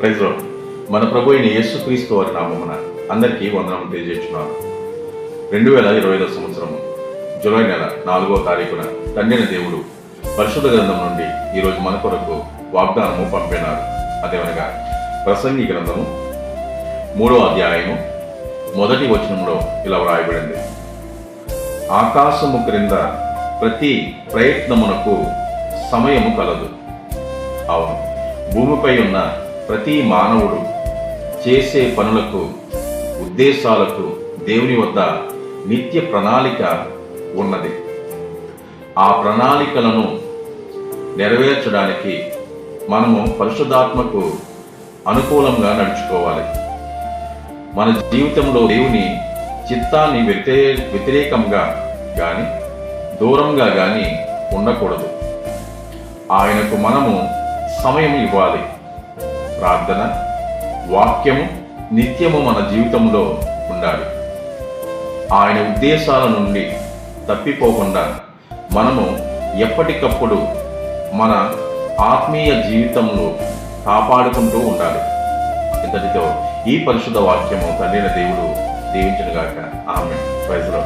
ప్రైజ్లో మన ప్రభు అయిన యేసుక్రీస్తు వారి నామమున అందరికీ వందనం తెలియజేస్తున్నాను. రెండు వేల ఇరవై ఐదో సంవత్సరం జూలై నెల నాలుగో తారీఖున తండ్రిన దేవుడు పరిశుద్ధ గ్రంథం నుండి ఈరోజు మన కొరకు వాగ్దానము పంపినారు అదేమనగా ప్రసంగి గ్రంథము మూడో అధ్యాయము మొదటి వచనంలో ఇలా వ్రాయబడింది. ఆకాశము క్రింద ప్రతి ప్రయత్నమునకు సమయము కలదు. అవును. భూమిపై ఉన్న ప్రతి మానవుడు చేసే పనులకు ఉద్దేశాలకు దేవుని వద్ద నిత్య ప్రణాళిక ఉన్నది. ఆ ప్రణాళికలను నెరవేర్చడానికి మనము పరిశుద్ధాత్మకు అనుకూలంగా నడుచుకోవాలి. మన జీవితంలో దేవుని చిత్తాన్ని వ్యతిరే వ్యతిరేకంగా కానీ దూరంగా కానీ ఉండకూడదు. ఆయనకు మనము సమయం ఇవ్వాలి. ప్రార్థన వాక్యము నిత్యము మన జీవితంలో ఉండాలి. ఆయన ఉద్దేశాల నుండి తప్పిపోకుండా మనము ఎప్పటికప్పుడు మన ఆత్మీయ జీవితంలో కాపాడుకుంటూ ఉండాలి. ఇంతటితో ఈ పరిశుద్ధ వాక్యము తండ్రిన దేవుడు దీవించనుగాక. ఆమె ప్రైజ్లో